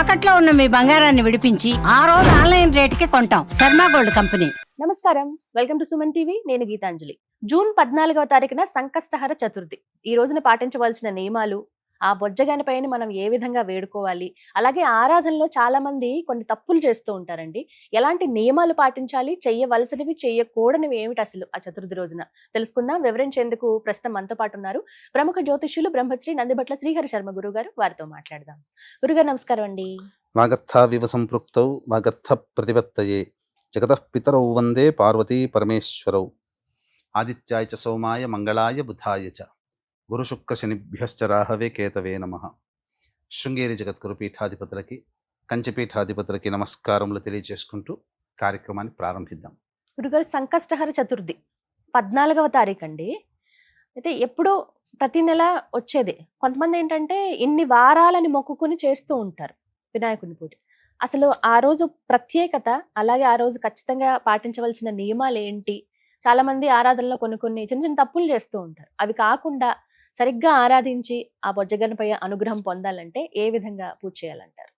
తాకట్లో ఉన్న మీ బంగారాన్ని విడిపించి ఆ రోజు ఆన్లైన్ రేటుకి కొంటాం. Sharma gold company. నమస్కారం. Welcome to Suman TV. నేను గీతాంజలి. జూన్ పద్నాలుగవ తారీఖున సంకష్టహర చతుర్థి. ఈ రోజున పాటించవలసిన నియమాలు ఆ బొజ్జగాని పైన మనం ఏ విధంగా వేడుకోవాలి? అలాగే ఆరాధనలో చాలామంది కొన్ని తప్పులు చేస్తూ ఉంటారండి. ఎలాంటి నియమాలు పాటించాలి? చెయ్యవలసినవి చెయ్యకూడనివి ఏమిటి అసలు ఆ చతుర్థి రోజున? తెలుసుకుందాం. వివరించేందుకు ప్రస్తుతం మనతో పాటు ఉన్నారు ప్రముఖ జ్యోతిష్యులు బ్రహ్మశ్రీ నందిబట్ల శ్రీహరి శర్మ గురువు గారు వారితో మాట్లాడదాం. గురుగారు నమస్కారం అండి. వాగర్థావివ సంపృక్తౌ వాగర్థ ప్రతిపత్తయే. జగతపితరౌ వందే పార్వతీ పరమేశ్వరౌ. ఆదిత్యాయ చ సోమాయ మంగళాయ బుధాయ చ. గురుశుక్రశనిభ్యశ్చ రాహవే కేతవే నమ. శృంగేరి జగద్గురు పీఠాధిపతులకి కంచిపీఠాధిపతులకి నమస్కారములు తెలియజేసుకుంటూ కార్యక్రమాన్ని ప్రారంభిద్దాం. గురుగారు సంకష్టహర చతుర్థి పద్నాలుగవ తారీఖు అండి అయితే ఎప్పుడూ ప్రతి నెల వచ్చేది. కొంతమంది ఏంటంటే ఇన్ని వారాలని మొక్కుకుని చేస్తూ ఉంటారు వినాయకుని పూజ. అసలు ఆ రోజు ప్రత్యేకత అలాగే ఆ రోజు ఖచ్చితంగా పాటించవలసిన నియమాలు ఏంటి చాలా మంది ఆరాధనలో కొన్ని కొన్ని చిన్న చిన్న తప్పులు చేస్తూ ఉంటారు. అవి కాకుండా సరిగ్గా ఆరాధించి ఆ బొజ్జగనపై అనుగ్రహం పొందాలంటే ఏ విధంగా పూజ చేయాలంటారు?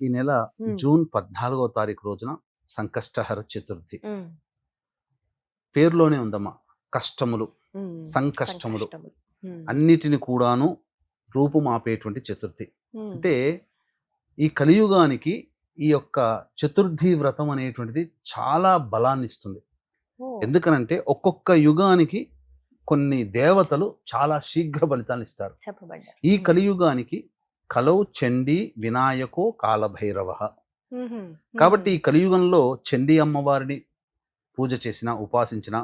ఈ నెల. జూన్ పద్నాలుగో తారీఖు రోజున సంకష్టహర చతుర్థి. పేరులోనే ఉందమ్మా కష్టములు సంకష్టములు. అన్నిటిని కూడాను రూపుమాపేటువంటి చతుర్థి. అంటే ఈ కలియుగానికి ఈ యొక్క చతుర్థి వ్రతం అనేటువంటిది చాలా బలాన్ని ఇస్తుంది ఎందుకనంటే ఒక్కొక్క యుగానికి కొన్ని దేవతలు చాలా శీఘ్ర ఫలితాన్ని ఇస్తారు ఈ. కలియుగానికి కలౌ చండీ వినాయకో కాలభైరవ. కాబట్టి ఈ కలియుగంలో చండీ అమ్మవారిని పూజ చేసిన ఉపాసించిన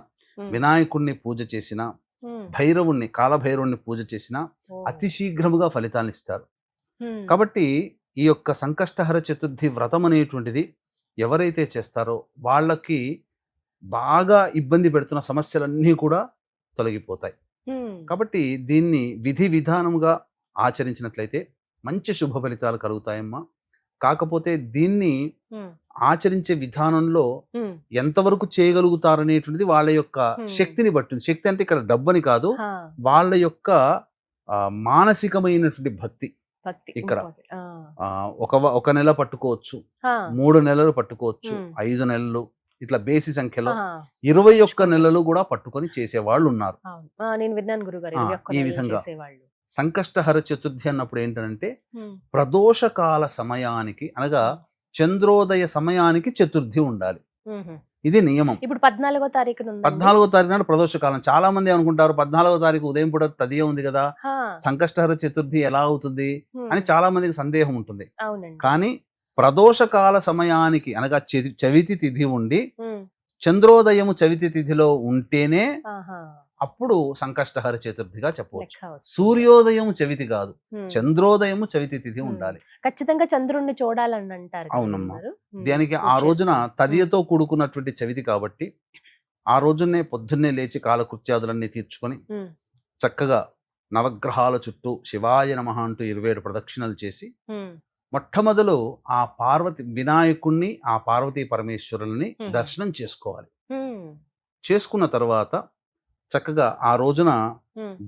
వినాయకుణ్ణి పూజ చేసిన భైరవుణ్ణి కాలభైరవుణ్ణి పూజ చేసిన అతి శీఘ్రముగా ఫలితాన్ని ఇస్తారు కాబట్టి ఈ యొక్క సంకష్టహర చతుర్థి వ్రతం అనేటువంటిది ఎవరైతే చేస్తారో వాళ్ళకి బాగా ఇబ్బంది పెడుతున్న సమస్యలన్నీ కూడా తొలగిపోతాయి కాబట్టి దీన్ని విధి విధానముగా ఆచరించినట్లయితే మంచి శుభ ఫలితాలు కలుగుతాయమ్మా కాకపోతే దీన్ని ఆచరించే విధానంలో ఎంతవరకు చేయగలుగుతారనేటువంటిది వాళ్ళ యొక్క. శక్తిని బట్టి ఉంది. శక్తి అంటే ఇక్కడ డబ్బని కాదు వాళ్ళ యొక్క మానసికమైనటువంటి భక్తి ఇక్కడ. ఒక ఒక నెల పట్టుకోవచ్చు మూడు నెలలు పట్టుకోవచ్చు. ఐదు నెలలు ఇట్లా బేసి సంఖ్యలో ఇరవై ఒక్క నెలలు కూడా పట్టుకొని చేసేవాళ్ళు ఉన్నారు నేను విన్నాను గురుగారు ఈ విధంగా. సంకష్టహర చతుర్థి అన్నప్పుడు ఏంటంటే ప్రదోషకాల సమయానికి అనగా చంద్రోదయ సమయానికి చతుర్థి ఉండాలి. ఇది నియమం. ఇప్పుడు పద్నాలుగో ఉందండి. పద్నాలుగో తారీఖు నాడు ప్రదోషకాలం. చాలా మంది అనుకుంటారు పద్నాలుగో తారీఖు ఉదయం పూట తదియ ఉంది కదా సంకష్టహర చతుర్థి ఎలా అవుతుంది అని చాలా మందికి సందేహం ఉంటుంది. కానీ ప్రదోషకాల సమయానికి అనగా చెవి- చవితి తిథి ఉండి చంద్రోదయము చవితి తిథిలో ఉంటేనే అప్పుడు సంకష్టహర చతుర్థిగా చెప్పవచ్చు. సూర్యోదయం చవితి కాదు చంద్రోదయము చవితి తిథి. ఉండాలి. ఖచ్చితంగా చంద్రుణ్ణి చూడాలని అంటారు అవునమ్మా. దానికి ఆ రోజున. తదియతో కూడుకున్నటువంటి చవితి కాబట్టి ఆ రోజునే పొద్దున్నే లేచి కాలకృత్యాదులన్నీ తీర్చుకొని చక్కగా నవగ్రహాల చుట్టూ శివాయ నమః అంటూ ఇరవై ఏడు ప్రదక్షిణలు చేసి మొట్టమొదలు ఆ పార్వతి వినాయకుణ్ణి ఆ పార్వతీ పరమేశ్వరుల్ని. దర్శనం చేసుకోవాలి. చేసుకున్న తర్వాత చక్కగా ఆ రోజున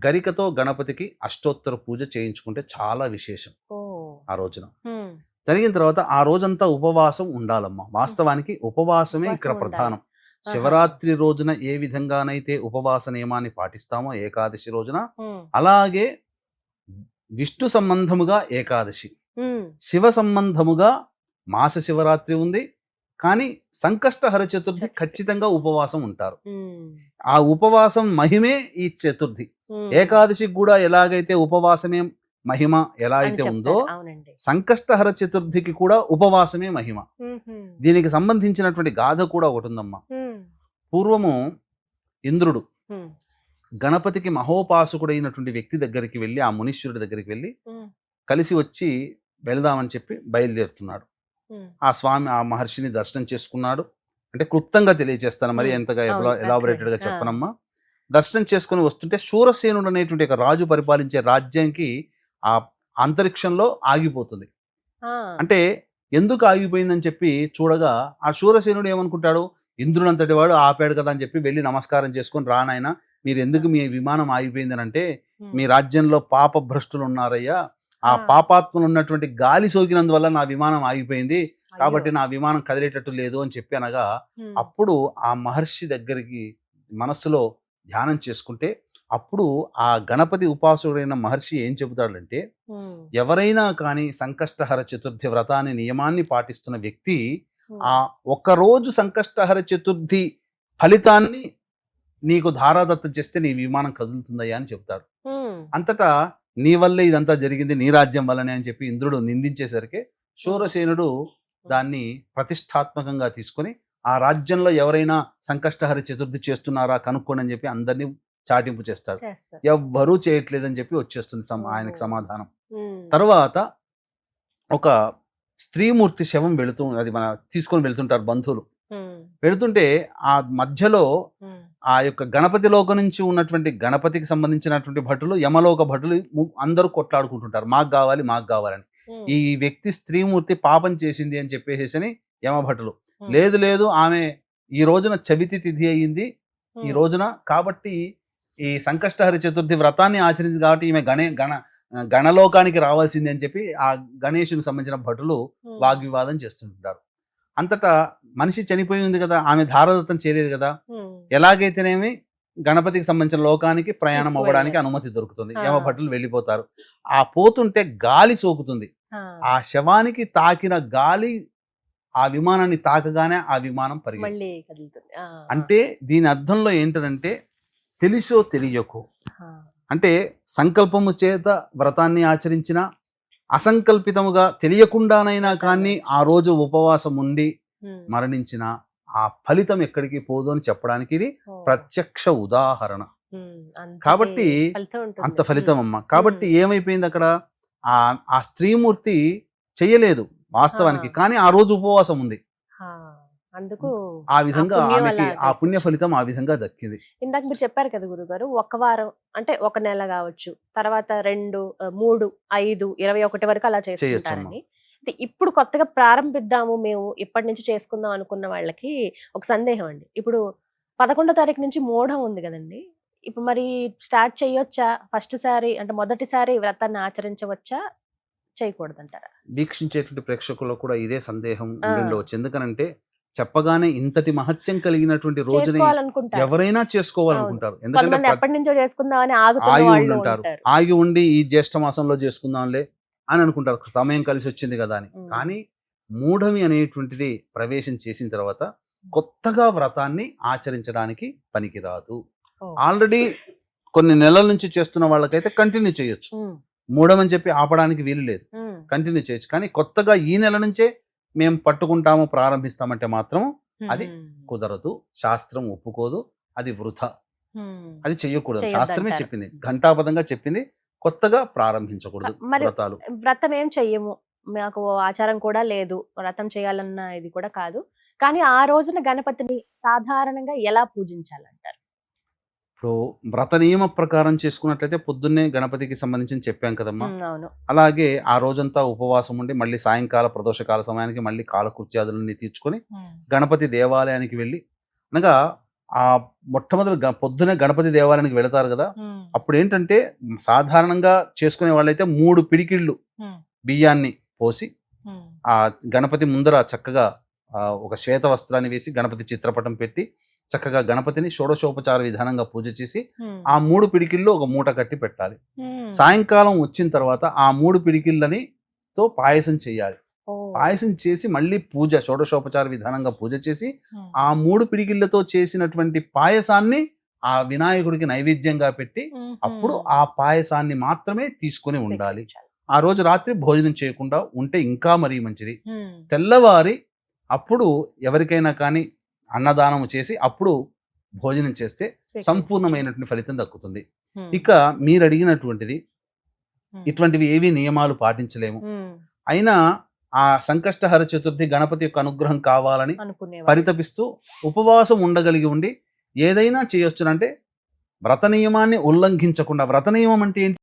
గరికతో గణపతికి అష్టోత్తర పూజ చేయించుకుంటే చాలా విశేషం ఆ రోజున. జరిగిన తర్వాత ఆ రోజంతా ఉపవాసం ఉండాలమ్మా. వాస్తవానికి ఉపవాసమే ఇక్కడ ప్రధానం. శివరాత్రి రోజున ఏ విధంగానైతే ఉపవాస నియమాన్ని పాటిస్తామో ఏకాదశి రోజున అలాగే విష్ణు సంబంధముగా ఏకాదశి. శివ సంబంధముగా మాస శివరాత్రి ఉంది. కానీ సంకష్టహర చతుర్థి చతుర్థి. ఖచ్చితంగా ఉపవాసం ఉంటారు. ఆ ఉపవాసం మహిమే ఈ చతుర్థి. ఏకాదశికి కూడా ఎలాగైతే ఉపవాసమే మహిమ ఎలా అయితే. ఉందో సంకష్టహర చతుర్థికి కూడా ఉపవాసమే మహిమ. దీనికి సంబంధించినటువంటి గాథ కూడా ఒకటి ఉందమ్మా. పూర్వము ఇంద్రుడు గణపతికి మహోపాసకుడైనటువంటి వ్యక్తి దగ్గరికి వెళ్ళి ఆ మునీశ్వరుడి దగ్గరికి వెళ్ళి కలిసి వచ్చి వెళదామని చెప్పి బయలుదేరుతున్నాడు. ఆ స్వామి ఆ మహర్షిని దర్శనం చేసుకున్నాడు అంటే క్లుప్తంగా తెలియజేస్తాను మరి. ఎంతగా అవును, ఎలాబొరేటెడ్గా అట్లే. ఆ. చెప్పనమ్మా దర్శనం చేసుకుని వస్తుంటే శూరసేనుడు అనేటువంటి ఒక రాజు పరిపాలించే రాజ్యానికి ఆ అంతరిక్షంలో ఆగిపోతుంది అంటే ఎందుకు ఆగిపోయిందని చెప్పి చూడగా ఆ శూరసేనుడు ఏమనుకుంటాడు ఇంద్రుడంతటి వాడు ఆపాడు కదా అని చెప్పి వెళ్ళి నమస్కారం చేసుకొని రానాయన మీరు ఎందుకు మీ విమానం ఆగిపోయిందని అంటే మీ రాజ్యంలో పాప భ్రష్టులు ఉన్నారయ్యా ఆ. పాపాత్మలు ఉన్నటువంటి గాలి సోకినందువల్ల నా విమానం ఆగిపోయింది. కాబట్టి నా విమానం కదిలేటట్టు లేదు అని చెప్పి అనగా అప్పుడు ఆ మహర్షి దగ్గరికి మనస్సులో ధ్యానం చేసుకుంటే అప్పుడు ఆ గణపతి ఉపాసకుడైన మహర్షి ఏం చెబుతాడంటే ఎవరైనా కానీ సంకష్టహర చతుర్థి వ్రతాన్ని నియమాన్ని పాటిస్తున్న వ్యక్తి ఆ ఒక్కరోజు సంకష్టహర చతుర్థి ఫలితాన్ని నీకు ధారాదత్తం చేస్తే నీ విమానం కదులుతుందయ్యా అని చెప్తాడు అంతటా నీ వల్లే ఇదంతా జరిగింది నీ రాజ్యం వల్లనే అని చెప్పి ఇంద్రుడు నిందించేసరికి శూరసేనుడు దాన్ని ప్రతిష్టాత్మకంగా తీసుకొని ఆ రాజ్యంలో ఎవరైనా సంకష్టహర చతుర్థి చేస్తున్నారా కనుక్కోండి అని చెప్పి అందరినీ చాటింపు చేస్తాడు. ఎవ్వరూ చేయట్లేదని చెప్పి వచ్చేస్తుంది సమ- ఆయనకి. సమాధానం. తర్వాత ఒక స్త్రీమూర్తి శవం వెళుతూ అది మన తీసుకొని వెళ్తుంటారు బంధువులు. వెళుతుంటే ఆ మధ్యలో ఆ యొక్క గణపతి లోక నుంచి ఉన్నటువంటి గణపతికి సంబంధించినటువంటి భటులు యమలోక భటులు అందరూ కొట్లాడుకుంటుంటారు. మాకు కావాలి మాకు కావాలని. ఈ వ్యక్తి స్త్రీమూర్తి పాపం చేసింది అని చెప్పేసి యమభటులు లేదు లేదు ఆమె ఈ రోజున చవితి తిథి అయ్యింది ఈ రోజున కాబట్టి ఈ సంకష్టహరి చతుర్థి వ్రతాన్ని ఆచరించింది కాబట్టి ఈమె గణే గణ గణలోకానికి రావాల్సింది అని చెప్పి ఆ గణేషునికి సంబంధించిన భటులు వాగ్వివాదం చేస్తుంటారు. అంతటా మనిషి చనిపోయి ఉంది కదా ఆమె ధారదత్తం చేయలేదు కదా ఎలాగైతేనేమి గణపతికి సంబంధించిన లోకానికి ప్రయాణం. అవ్వడానికి అనుమతి దొరుకుతుంది. ఆ. యమ భటులు వెళ్ళిపోతారు. ఆ పోతుంటే గాలి సోకుతుంది. ఆ, శవానికి తాకిన గాలి ఆ విమానాన్ని తాకగానే ఆ విమానం పరిగె మళ్ళీ కదులుతుంది. ఆ, అంటే దీని అర్థంలో ఏంటంటే తెలిసో తెలియకో. అంటే సంకల్పము చేత వ్రతాన్ని ఆచరించిన అసంకల్పితముగా తెలియకుండానైనా కానీ ఆ రోజు ఉపవాసం ఉండి మరణించిన ఆ ఫలితం ఎక్కడికి పోదు అని చెప్పడానికి ఇది ప్రత్యక్ష ఉదాహరణ. కాబట్టి. అంత ఫలితం అమ్మ కాబట్టి ఏమైపోయింది అక్కడ? ఆ ఆ స్త్రీమూర్తి చెయ్యలేదు వాస్తవానికి. కానీ ఆ రోజు ఉపవాసం ఉంది. అందుకు ఆ విధంగా ఆమెకి ఆ పుణ్య ఫలితం ఆ విధంగా దక్కింది. ఇందాక మీరు చెప్పారు కదా గురుగారు ఒక వారం అంటే ఒక నెల కావచ్చు తర్వాత రెండు మూడు ఐదు ఇరవై ఒకటి వరకు అలా చేసుకుంటారని ఇప్పుడు కొత్తగా ప్రారంభిద్దాము మేము ఇప్పటి నుంచి చేసుకుందాం అనుకున్న వాళ్ళకి ఒక సందేహం అండి. ఇప్పుడు పదకొండో తారీఖు నుంచి మూఢం ఉంది కదండి. ఇప్పుడు మరి స్టార్ట్ చేయొచ్చా? ఫస్ట్ సారి అంటే మొదటిసారి వ్రతాన్ని ఆచరించవచ్చా? చేయకూడదంటారా? వీక్షించేటువంటి ప్రేక్షకుల్లో కూడా ఇదే సందేహం. ఉండవచ్చు ఎందుకనంటే చెప్పగానే ఇంతటి మహత్యం కలిగినటువంటి రోజుని ఎవరైనా చేసుకోవాలనుకుంటారు. ఎందుకంటే ఎప్పటి నుంచో చేసుకుందామని ఆగి ఉంటారు. ఆగి ఉండి ఈ జ్యేష్ఠ మాసంలో చేసుకుందాంలే అని అనుకుంటారు. సమయం కలిసి వచ్చింది కదా అని. కానీ మూఢమి అనేటువంటిది ప్రవేశం చేసిన తర్వాత కొత్తగా వ్రతాన్ని ఆచరించడానికి పనికిరాదు. ఆల్రెడీ కొన్ని నెలల నుంచి చేస్తున్న వాళ్ళకైతే కంటిన్యూ చేయొచ్చు. మూఢమని చెప్పి ఆపడానికి వీలు లేదు. కంటిన్యూ చేయొచ్చు. కానీ కొత్తగా ఈ నెల నుంచే మేము పట్టుకుంటాము ప్రారంభిస్తామంటే మాత్రం అది కుదరదు. శాస్త్రం ఒప్పుకోదు. అది వృధ. అది చెయ్యకూడదు. శాస్త్రమే. చెప్పింది. ఘంటాపదంగా చెప్పింది. కొత్తగా ప్రారంభించకూడదు మరి వ్రతాలు. వ్రతం ఏం చెయ్యము. మాకు ఆచారం కూడా లేదు. వ్రతం చేయాలన్న ఇది కూడా కాదు. కానీ ఆ రోజున గణపతిని సాధారణంగా ఎలా పూజించాలంటారు? ఇప్పుడు వ్రత నియమ ప్రకారం చేసుకున్నట్లయితే పొద్దున్నే గణపతికి సంబంధించి చెప్పాం కదమ్మా. అలాగే ఆ రోజంతా ఉపవాసం ఉండి మళ్ళీ సాయంకాల ప్రదోషకాల సమయానికి మళ్ళీ కాలకృత్యాదులన్నీ తీర్చుకొని గణపతి దేవాలయానికి వెళ్ళి అనగా ఆ మొట్టమొదటి పొద్దునే గణపతి దేవాలయానికి వెళతారు కదా. అప్పుడు ఏంటంటే సాధారణంగా చేసుకునే వాళ్ళైతే మూడు పిడికిళ్ళు బియ్యాన్ని పోసి ఆ గణపతి ముందర చక్కగా ఒక శ్వేత వస్త్రాన్ని వేసి గణపతి చిత్రపటం పెట్టి చక్కగా గణపతిని షోడశోపచార విధానంగా పూజ చేసి ఆ మూడు పిడికిళ్ళు ఒక మూట కట్టి పెట్టాలి. సాయంకాలం వచ్చిన తర్వాత ఆ మూడు పిడికిళ్ళని తో పాయసం చేయాలి. పాయసం చేసి మళ్ళీ పూజ షోడశోపచార విధానంగా పూజ చేసి ఆ మూడు పిడికిళ్ళతో చేసినటువంటి పాయసాన్ని ఆ వినాయకుడికి నైవేద్యంగా పెట్టి అప్పుడు ఆ పాయసాన్ని మాత్రమే తీసుకొని ఉండాలి. ఆ రోజు రాత్రి భోజనం చేయకుండా ఉంటే ఇంకా మరీ మంచిది. తెల్లవారి అప్పుడు ఎవరికైనా కానీ అన్నదానం చేసి అప్పుడు భోజనం చేస్తే. సంపూర్ణమైనటువంటి ఫలితం దక్కుతుంది. ఇక మీరు అడిగినటువంటిది ఇటువంటివి ఏవి నియమాలు పాటించలేము. అయినా ఆ సంకష్టహర చతుర్థి గణపతి యొక్క అనుగ్రహం కావాలని. పరితపిస్తూ ఉపవాసం ఉండగలిగి ఉండి ఏదైనా చేయొచ్చునంటే వ్రత నియమాన్ని ఉల్లంఘించకుండా వ్రత నియమం అంటే ఏంటి?